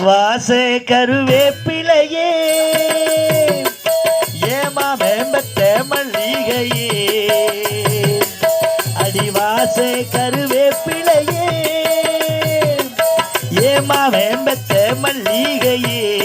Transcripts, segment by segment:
வாச கருவேப்பிலையே. ஏமா மேம்பத்த மல்லிகையே. அடிவாச கருவேப்பிலையே. ஏமா மேம்பத்த மல்லிகையே.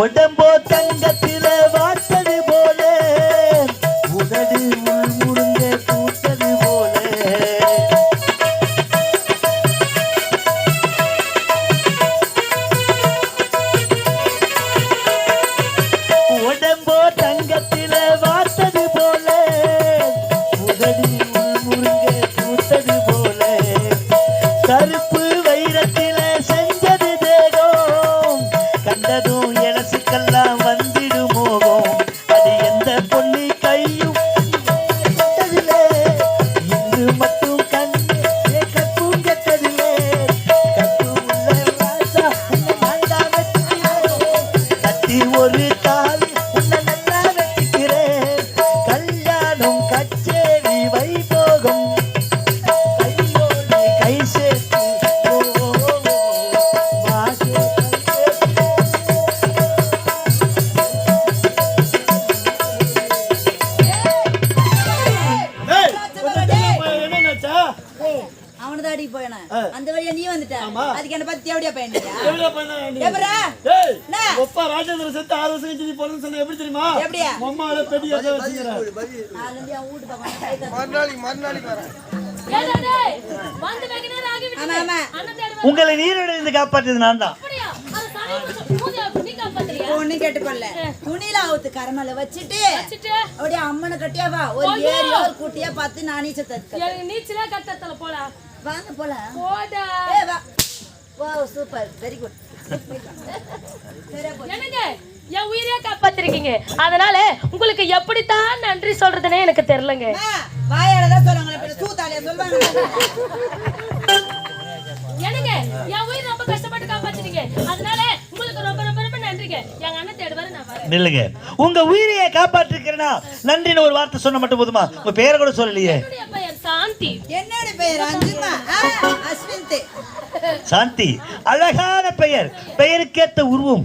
vuelta பையன்டியா எவ்வளவு பண்ண நீ? எப்பரா? ஏய், என்ன? ஒப்பா ராஜேந்திர செத்து ஆறு வருஷம் கழிச்சு நீ பிறந்து சொன்ன எப்படி தெரியுமா எப்படியா? அம்மாவில பெட்டி எடுத்து வச்சுக்கிறேன் நாலு இருந்து அவன் வீட்டு பக்கம் கை தட்டு. மறுநாளைக்கு மறுநாளைக்கு வரேன் ஏடா டேய், வந்து வெகு நேரம் ஆகிவிட்டது. ஆமா, ஆமா. அண்ணன் தேடி உங்களை நீரிலிருந்து காப்பாற்றியது நான் தான் அப்படியா? அது சாமி பூஜை நீ காப்பாத்துறியா? ஒண்ணு கேட்டுக்கொள்ள துணியில அவுத்து கரமல வச்சுட்டு வச்சுட்டு, அப்படியே அம்மனை கட்டியா வா ஒரு. ஏரியோ ஒரு குட்டியா பார்த்து நானே சத்து எனக்கு நீச்சலே கத்தத்தல போடா. வாங்க போலாம் போடா. வா சூப்பர் வெரி குட் என்னங்க, என் உயிரையே காப்பாத்திருக்கீங்க. அதனால உங்களுக்கு எப்படித்தான் நன்றி சொல்றதுனே எனக்கு தெரியலங்க. வாயால தான் சொல்லுவாங்க சூத்தாலியா சொல்லுவாங்க என்னங்க? என் உயிர் ரொம்ப கஷ்டப்பட்டு காப்பாத்திட்டீங்க. அதனால உங்களுக்கு ரொம்ப ரொம்ப ரொம்ப நன்றிங்க. எங்க அண்ணன் தேடுவாரு நான் வரேன். நில்லுங்க. உங்க உயிரையை காப்பாற்றிருக்கிறேனா நன்றின்னு ஒரு வார்த்தை சொன்ன மட்டும் போதுமா? உங்க பேரை கூட சொல்லலையே. சாந்தி. என்னோட பெயர் அஞ்சுமா? அஸ்விந்த் சாந்தி. அழகான பெயர். பெயருக்கேத்த உருவம்.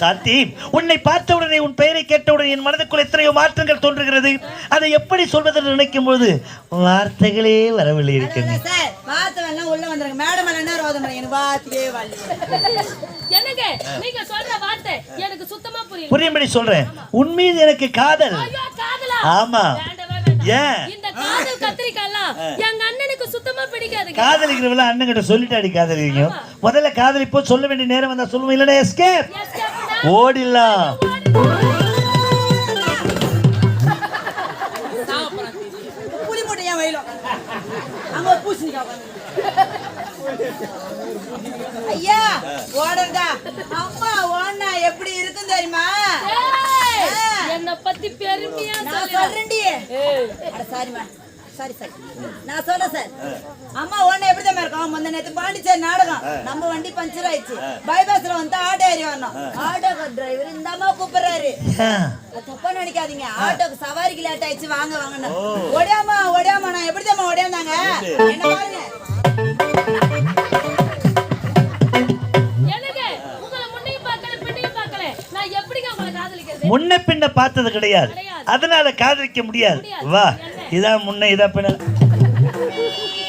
சாந்தி உன்னை பார்த்தவுடனே உன் பெயரை கேட்டவுடனே என் மனதுக்குள் எத்தனையோ மாற்றங்கள் தோன்றுகிறது. அதை எப்படி சொல்வதென்று நினைக்கும் பொழுது வார்த்தைகளே வரவில்லை இருக்கிறது சார் வார்த்தை வேணா உள்ள வந்துருங்க. மேடம் என்ன ரோதம் எனக்கு வார்த்தையே வரல. என்னங்க? நீங்க சொல்ற வார்த்தை எனக்கு சுத்தமா புரியல. புரியும்படி சொல்றேன். உன் மீது எனக்கு காதல். ஆமா. ஏன் இந்த காதல் கத்திரிக்காலாம் எங்க அண்ணனுக்கு சுத்தமா பிடிக்காதுங்க. காதலிக்கிறவங்கள அண்ணன் கிட்ட சொல்லிட்டு அடி காதலிக்கிறீங்க? முதல்ல காதலிப்போ சொல்ல வேண்டிய நேரம் வந்தா சொல்லுவோம். இல்லைன்னா எஸ்கேப்? ஓடிடலாம். ஐயா அம்மா ஓடுனா எப்படி இருக்கும் தெரியுமா ஏய், ஆ. என்னை பத்தி பெருமையா நான். சொல்றேன்டி. அட சாரிம்மா சாரி சாரி. நான் சொல்றேன் சார். அம்மா ஒண்ணு எப்படி தான் இருக்கும்? முந்த நேத்து பாண்டிச்சேரி நாடகம். நம்ம வண்டி பஞ்சர் ஆயிடுச்சு. பைபாஸ்ல வந்து ஆட்டோ ஏறி வரணும். ஆட்டோ டிரைவர் இந்த அம்மா கூப்பிடுறாரு? தப்பா நினைக்காதீங்க. ஆட்டோக்கு சவாரிக்கு லேட் ஆயிடுச்சு. வாங்க வாங்கன்னு. ஒடியாமா ஒடியாமா நான் எப்படி தான் ஒடியாந்தாங்க என்ன பாருங்க. பார்த்தது கிடையாது. அதனால காதலிக்க முடியாது. முடியாது. வா? இதான் முன்ன இதான் பின்ன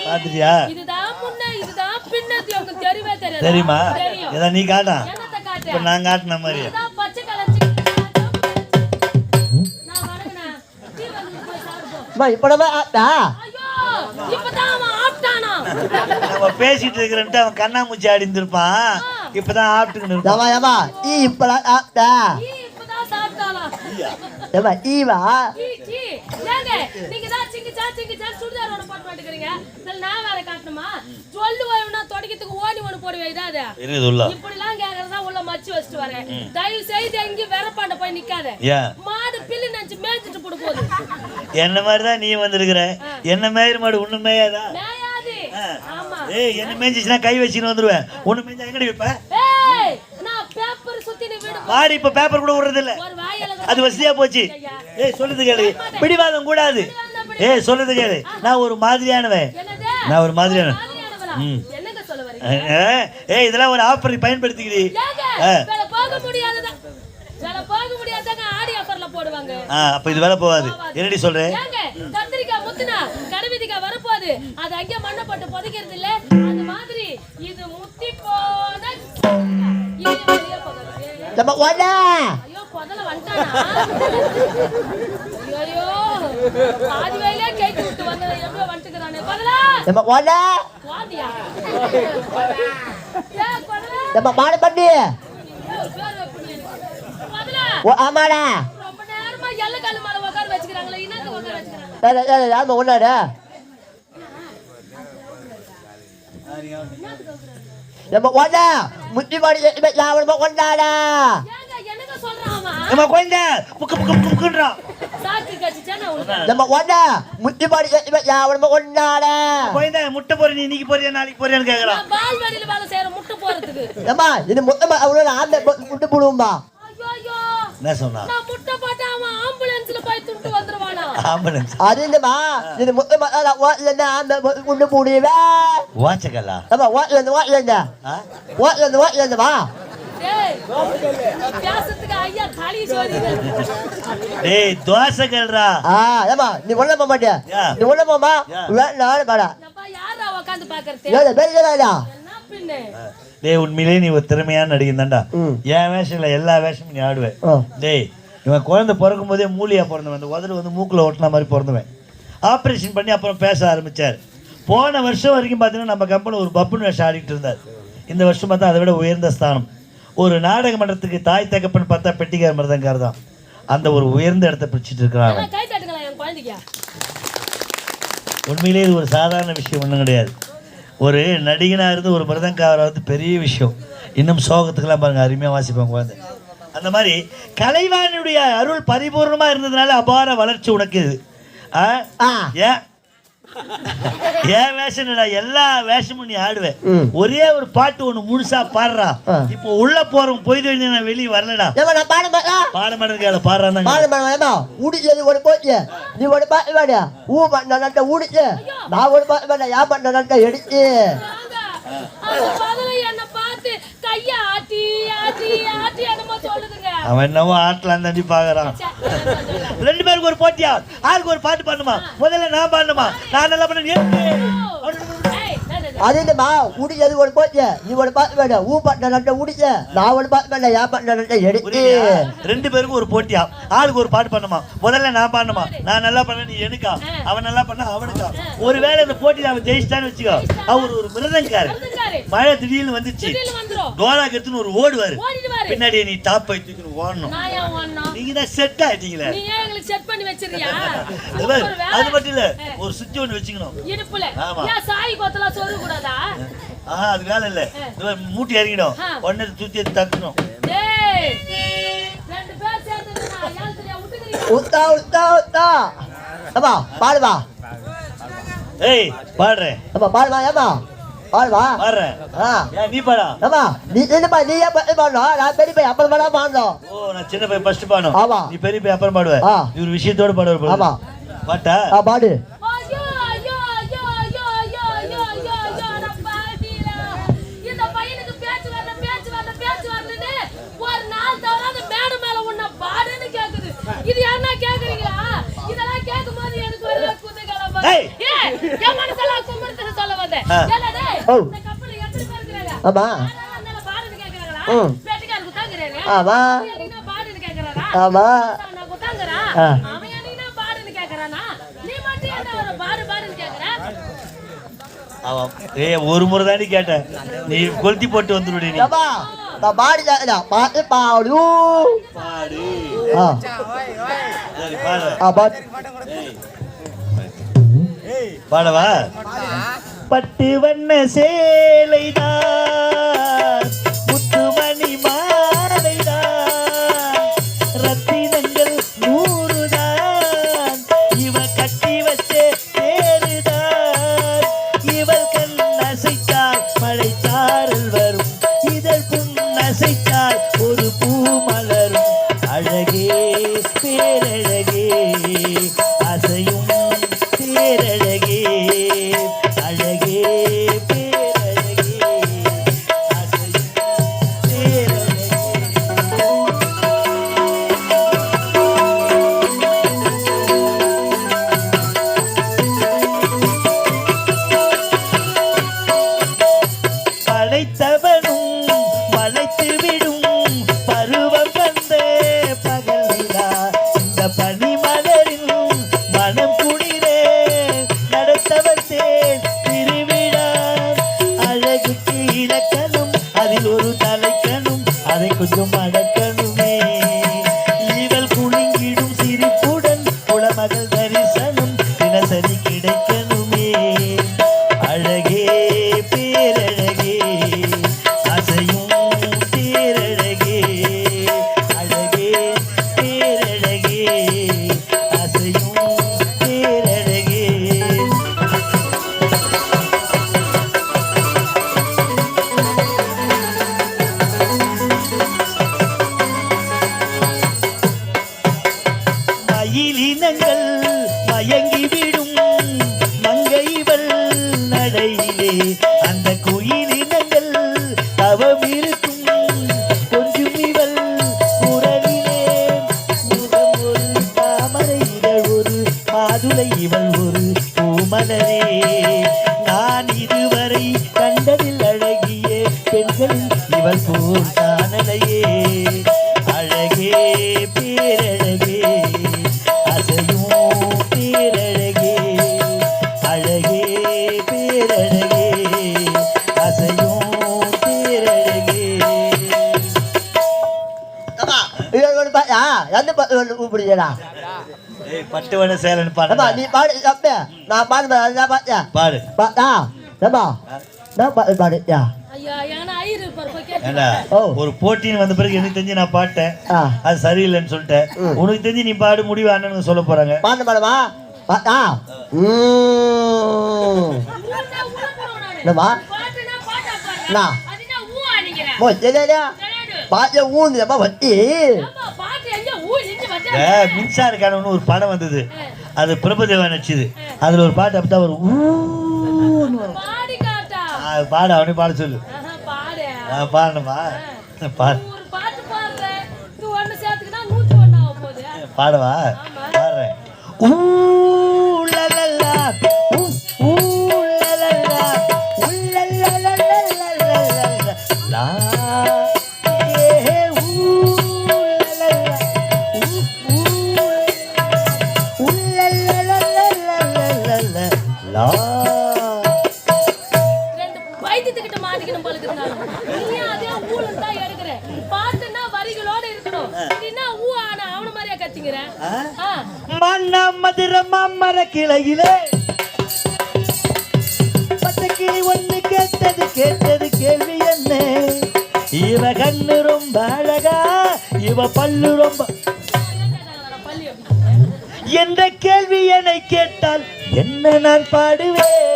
பாத்துட்டியா இதுதான் முன்ன இதுதான் பின்னது உங்களுக்கு தெரியவே தெரியாது? தெரியுமா? இதான் நீ காட்டா? இப்ப நான் காட்டின மாதிரி. பேசிட்டு இருக்கிறன்ட்டு அவன் கண்ணாமூச்சி ஆடி இருந்திருப்பான் இப்பதான் நீ இப்பதான் சாப்பிட்டாளா ஏமா ஈவா. நீங்க தான் சிங்கிச்சா சிங்கிச்சா சுடிதார் ஒண்ணு போட்டு மாட்டேங்கிறீங்க இதுல நான் வேற காட்டணுமா? சொல்லு வேணும்னா தொடக்கத்துக்கு ஓடி ஒண்ணு போடுவேன் இதாது இப்படிலாம் கேக்குறதா உள்ள மச்சு வச்சுட்டு வரேன். தயவு செய்து எங்கேயும் வெறப்பாண்ட போய் நிக்காத. மாடு பில்லு நினைச்சு மேய்ச்சிட்டு போட போகுது என்ன மாதிரி தான் நீ வந்திருக்கிற என்ன மேயிற மாடு ஒண்ணு மேயாதா? ஏய் என்ன மேய்ஞ்சிச்சுன்னா கை வச்சுன்னு வந்துருவேன். ஒண்ணு மேய்ஞ்சா எங்கடி வைப்ப? ஏய் நான் பேப்பர் சுத்தி நீ வீடு மாடு இப்ப பேப்பர் கூட விடுறது இல்ல அது வசதியா போச்சு ஏய் சொல்லுது கேளு பிடிவாதம் கூடாது ஏய் சொல்லுது கேளு நான் ஒரு மாதிரியானவன் நான் ஒரு மாதிரியான அஹ், ஏய் இதெல்லாம் ஒரு ஆஃபர் பயன்படுத்திக்கிறீ அப்ப இது வேலை போகாது என்னடி சொல்றேன் ஏங்க கத்திரிக்காய் முத்துனா கடைவிதிக்காய் வரப்போகுது அது அங்கே மண்ணை போட்டு புதைக்கிறது இல்ல அது மாதிரி இது முத்தி போன இது வெளியே போகாது. நம்ம ஒன்னா ஐயோ பாதி வயலே கேட்டு விட்டு வந்ததை எப்படியோ வந்துட்டுக்கிறானே புதலா நம்ம ஒன்னா வாதியா ஏ புதலா நம்ம மாடு பண்ணி. பேர் வைப்பீங்க எனக்கு. புதலா ஓ ஆமாடா ரொம்ப நேரமா எல்லை காலு மேல உட்கார வச்சுக்கிறாங்களே இன்னத்துக்கு உட்கார வச்சுக்கிறாங்க? யாரும் ஒன்னாடா நம்ம ஒன்னா முட்டி மாடி சொல்றான் அவன் நம்ம குழந்தை புக்கு புக்கு புக்கு புக்குன்றான் நம்ம ஒன்னா முட்டி மாடி யாரும் ஒன்னாடா குழந்தை முட்டை போற நீ இன்னைக்கு போறியா நாளைக்கு போறியான்னு கேக்குறான் நான் பால்வாடியில வேலை செய்யற முட்டை போறதுக்கு ஏமா இது மொத்தமா அவ்வளோ ஆந்த முட்டு போடுவோம்பா என்ன சொன்னா நான் முட்டை போட்டா அவன் ஆம்புலன்ஸ்ல போய் துண்டு வந்துருவானா ஆம்புலன்ஸ் அது இல்லைம்மா இது மொத்தமா ஓட்டல ஆந்த முட்டு போடுவா வாச்சக்கல்லா நம்ம ஓட்டல ஓட்டல ஆ? ஓட்டல ஓட்டலவா டேய் பேசுறதுக்கு ஐயா தலி டேய் தோசைகள்ரா ஆ ஏமா நீ ஒண்ணு போக மாட்டியா. நீ ஒண்ணு போமா. நானும் பாடா யாரா உட்காந்து பாக்குறது டேய் உண்மையிலேயே நீ ஒரு திறமையான நடிகன் தான்டா. என் வேஷம் இல்லை எல்லா வேஷமும் நீ ஆடுவேன். டேய் இவன் குழந்தை பிறக்கும் போதே மூலியா பிறந்தவன். அந்த உதடு வந்து மூக்கில் ஒட்டின மாதிரி பிறந்தவன். ஆப்ரேஷன் பண்ணி அப்புறம் பேச ஆரம்பிச்சார். போன வருஷம் வரைக்கும் பார்த்தீங்கன்னா நம்ம கம்பெனி ஒரு பப்புன்னு வேஷம் ஆடிட்டு இருந்தார். இந்த வருஷம் பார்த்தா அதை விட உயர்ந்த ஸ்தானம். ஒரு நாடக மன்றத்துக்கு தாய் தகப்பன் பார்த்தா பெட்டிக்கார மருதங்கார் தான். அந்த ஒரு உயர்ந்த இடத்த பிடிச்சிட்டு இருக்கிறான் அவன். ஆனா கை தட்டுங்களா என் குழந்தைக்கு? உண்மையிலேயே இது ஒரு சாதாரண விஷயம் ஒன்றும் கிடையாது. ஒரு நடிகனாக இருந்து ஒரு மிருதங்காரர் வந்து பெரிய விஷயம். இன்னும் சோகத்துக்கெல்லாம் பாருங்க அருமையாக வாசிப்பாங்க குழந்தை. அந்த மாதிரி கலைவாணியுடைய அருள் பரிபூர்ணமாக இருந்ததுனால அபார வளர்ச்சி உனக்கு இது. ஆ? ஆ. ஏன்? ஏன் வேஷம் எல்லா வேஷமும் நீ ஆடுவேன். ஒரே ஒரு பாட்டு ஒண்ணு முழுசா பாடுறா. இப்போ உள்ள போறவன் போய் நான் வெளியே வரலடா. ஏமா நான் பாட மாட்டா பாட மாட்டேங்க பாடுறான் பாட மாட்டா ஏமா ஊடிச்சது ஒரு போச்சு நீ ஒரு பாட்டு வாடியா ஊ பண்ண நட்ட ஊடிச்சு நான் ஒரு பாட்டு வாடா யா பண்ண நட்ட எடுத்து. வாங்க. அது பதில என்ன பார்த்து கைய ஆட்டி ஆட்டி ஆட்டி என்னமோ சொல்லுதுங்க. அவன் என்னவோ ஆட்டலாம் தாண்டி பாக்குறான். ரெண்டு பேருக்கு ஒரு போட்டியா? ஆளுக்கு ஒரு பாட்டு பாடணுமா? முதல்ல நான் பாடணுமா? நான் நல்லா பண்ண ஏய், என்னது இது? அது இல்லம்மா ஊடிச்சது ஒரு போச்சு? நீ ஒரு பாட்டு வாடா ஊ பண்ண நட்ட ஊடிச்சு நான் ஒரு பாட்டு வாடா யா பண்ண நட்ட எடுத்து? ரெண்டு பேருக்கும் ஒரு போட்டியா? ஆளுக்கு ஒரு பாட்டு பண்ணுமா? முதல்ல நான் பாடணுமா? நான் நல்லா பண்ண நீ எனக்கா? அவன் நல்லா பண்ண அவனுக்கா? ஒருவேளை இந்த போட்டியில அவன் ஜெயிச்சிட்டான்னு வச்சுக்கோ. அவர் ஒரு மிருதங்காரு. மழை திடீர்னு வந்துச்சு. டோலா கத்துன்னு ஒரு ஓடுவாரு. பின்னாடி நீ டாப் தூக்கி ஓடணும். நான் ஏன் ஓடணும்? நீங்க தான் செட் ஆயிட்டீங்களே. நீ ஏன் எங்களுக்கு செட் பண்ணி வச்சிருக்கியா? அது அது மட்டும் இல்ல ஒரு சுவிட்ச் ஒன்று வச்சுக்கணும். இடுப்புல. ஆமா. சாய் கொத்தலாம் சொருக கூடாதா ஆஹா அது வேலை இல்ல. மூட்டி இறங்கிடும். உடனே தூத்தி எடுத்து தக்கணும். உத்தா உத்தா உத்தா. ஏமா பாடுவா ஏய் பாடுறேன் ஏமா பாடுவா ஏமா பாடுவா பாடுறேன் ஆ. நீ பாடா. ஏமா நீ என்னப்பா நீ ஏன் பாட்டு பாடணும்? நான் பெரிய பையன் அப்புறம் பாடா பாடணும். ஓ நான் சின்ன பையன் ஃபர்ஸ்ட் பாடணும். ஆமா. நீ பெரிய பையன் அப்புறம் பாடுவ. ஆ. இவர் விஷயத்தோட பாடுவார் போல. ஆமா. பாட்டா? ஆ பாடு. என் மனசெல்லாம் கும்பிடுறதுன்னு சொல்ல வந்தேன் ஆ. ஏன்னா டேய், ஓ. இந்த கப்பல்ல எத்தனை பேர் இருக்கிறாங்க? ஆமா பாடுன்னு கேக்குறாங்களா? ஆமா பாடுன்னு கேக்குறாரா? ஆமா நான் குத்தாங்குறா. ஆ. அவன் என்னைக்குன்னா பாடுன்னு கேக்குறானா? நீ மட்டும் என்ன அவரை பாடு பாடுன்னு கேக்குற? அவன் ஏய் ஒரு முறை தாண்டி கேட்டேன் நீ கொளுத்தி போட்டு வந்துருடி நீ ஏமா நான் பாடி பாட்டு பாடு பாடு பாடு பாடவா பட்டு வண்ண சேலைதான் முத்துமணி மாலைதான் ரத்தினங்கள் நூறுதான் இவ கட்டி வச்ச தேருதான் இவள் கண் அசைத்தால் மழைச்சாரல் வரும் நீ பாடு தம்பி நான் பாடுவேன் அதுதான் பாத்தியா பாடு பாத்தா தம்பா பாடு பாடுயா ஒரு போட்டின்னு வந்த பிறகு எனக்கு தெரிஞ்சு நான் பாட்டேன். அது சரியில்லைன்னு சொல்லிட்டேன். உனக்கு தெரிஞ்சு நீ பாடு முடிவு அண்ணனுக்கு சொல்ல போறாங்க. பாடு பாடவா பாத்தா என்னமா நான். பாட்டு ஊந்துமா வட்டி. மின்சார கனவுன்னு ஒரு படம் வந்தது. அது பிரபுதேவா நடிச்சது. அதில் ஒரு பாட்டு அப்படி ஒரு ஊன்னு வரும். பாட அவனே பாட சொல்லு. பாடணுமா? பாடு. பாடவா? பாடுறேன். ஊழலா ஊழலா உள்ளலா மதுர மாமர கிளையிலே பச்சை கிளி ஒண்ணு கேட்டது கேட்டது கேள்வி என்ன? இவ கண்ணு ரொம்ப அழகா இவ பல்லு ரொம்ப என்ற கேள்வி என்னை கேட்டால் என்ன நான் பாடுவேன்?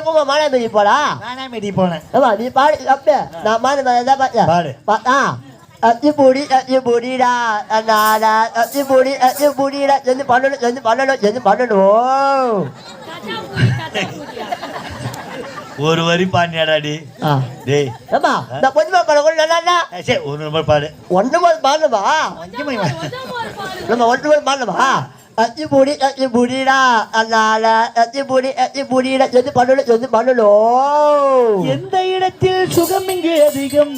எப்போ மாலை மேடி போடா? நானே மெடி போனேன். நீ பாடு அப்பே. நான் மாலை மேல தான் பார்த்தேன் பாடு. பார்த்தா அத்தி பொடி அத்தி பொடிடா நாடா அத்தி பொடி அத்தி பொடிடா செஞ்சு பண்ணணும் செஞ்சு பண்ணணும் செஞ்சு பண்ணணும்? ஒரு வரி பாண்டியாடாடி டேய். ஏமா நான் கொஞ்சமா பண்ண கூட நல்லா சரி ஒரு நம்பர் பாடு. ஒன்று போது பாடணுமா. நம்ம ஒன்று போது பாடணுமா? அத்தி பொடி அத்தி பொடிடா அதனால அத்தி பொடி அத்தி பொடிடா செஞ்சு பண்ணணும் செஞ்சு பண்ணணும் எந்த இடத்தில் சுகம் இங்கு அதிகம்?